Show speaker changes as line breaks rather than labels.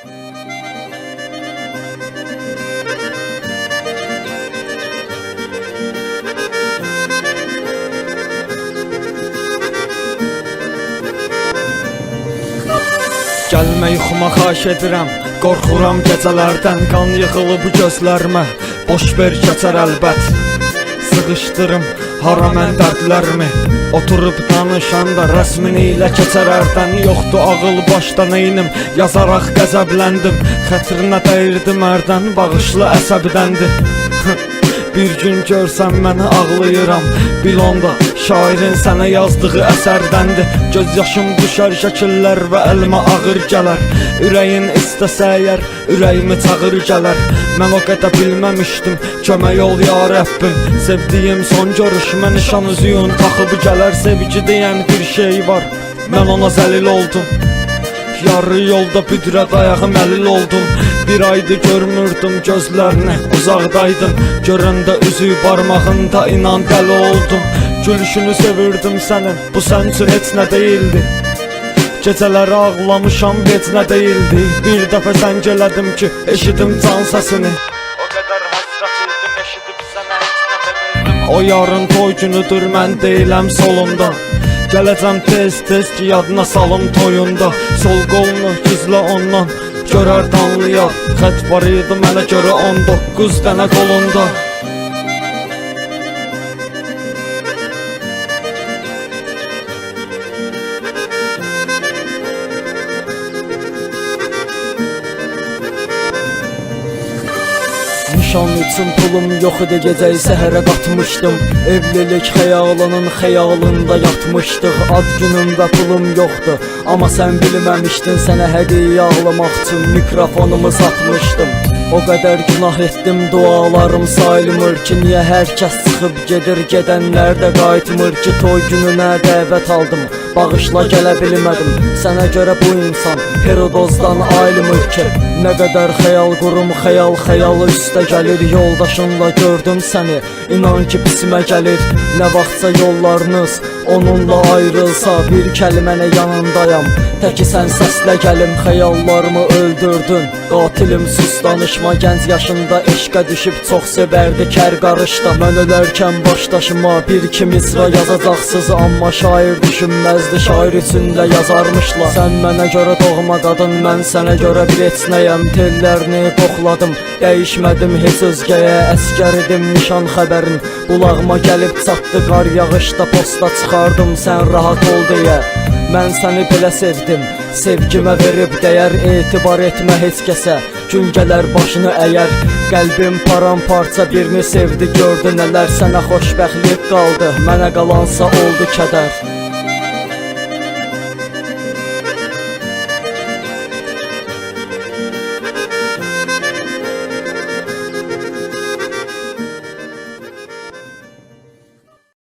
Gəlmə yuxuma xahiş edirəm. Qorxuram gecələrdən Qan yığılıb gözlərimə. Boş ver keçər əlbət. Sıxışdırım hara mən dərdlərimi Oturub danışanda rəsmini ilə keçər ərdən. Yoxdur ağıl başda neynim Yazaraq qəzəbləndim. Xətrinə dəyirdim ərdən. Bağışlı əsəbdəndir Bir gün görsən məni ağlayıram. Bil onda şairin sənə yazdığı əsərdəndir Göz yaşım düşər şəkillər və əlimə ağır gələr Ürəyin istəsə əgər ürəyimi çağır gələr Mən o qədər bilməmişdim kömək ol ya Rəbbim Sevdiyim son görüşmə nişan üzüyün taxıb gələr Sevgi deyən bir şey var. Mən ona zəlil oldum Yarı yolda büdrət ayağım əlil oldum. Bir aydı görmürdüm gözlərini uzaqdaydım Görəndə üzü barmağında inan dəli oldum. Gülüşünü sevirdim sənin bu sən üçün heç nə deyildi. Gecələri ağlamışam heç nə deyildi. Bir dəfə sən gələdim ki eşidim can səsini. O qədər həsrət idim eşidib sənə heç nə demirdim O yarın toy günüdür mən deyiləm solunda Gələcəm tez-tez ki yadına salım toyunda. Sol qolunu gizlə ondan Görər danlıyar Xət var idi mənə görə 19 dənə qolunda
Üçün pulum yox idi. Gecəyi səhərə qatmışdım Evlilik xəyalının xəyalında yatmışdıq Ad günüm və pulum yoxdur Amma sən bilməmişdin sənə hədiyyə ağlamaq üçün mikrofonumu satmışdım O qədər günah etdim dualarım sayılmır ki Niyə hər kəs çıxıb gedir gedənlər də qayıtmır ki Toy gününə dəvət aldım Bağışla gələ bilmədim. Sənə görə bu insan Herodozdan ayrılmır ki Nə qədər xəyal qurum xəyal xəyalı üstə gəlir. Yoldaşınla gördüm səni. İnan ki pisimə gəlir. Nə vaxtsa yollarınız onunla ayrılsa Bir kəlmənə yanındayam. Təki sən səslə gəlim xəyallarımı öldürdün. Qatilim sus danışma gənc yaşında eşqə düşüb çox sevərdi kər qarışda. Mən ölərkən başdaşıma bir iki misra yazacaqsız Amma şair düşünməzdi şair içində yazarmışlar. Sən mənə görə doğma qadın mən sənə görə bir etnəyəm Tellərini qoxladım dəyişmədim heç özgəyə Əskər idim nişan xəbərin Qulağıma gəlib çatdı qar yağışda posta çıxardım sən rahat ol deyə Mən səni belə sevdim Sevgimə verib dəyər etibar etmə heç kəsə Gün gələr başını əyər Qəlbim paramparça birini sevdi gördü nələr Sənə xoşbəxtlik qaldı Mənə qalansa oldu kədər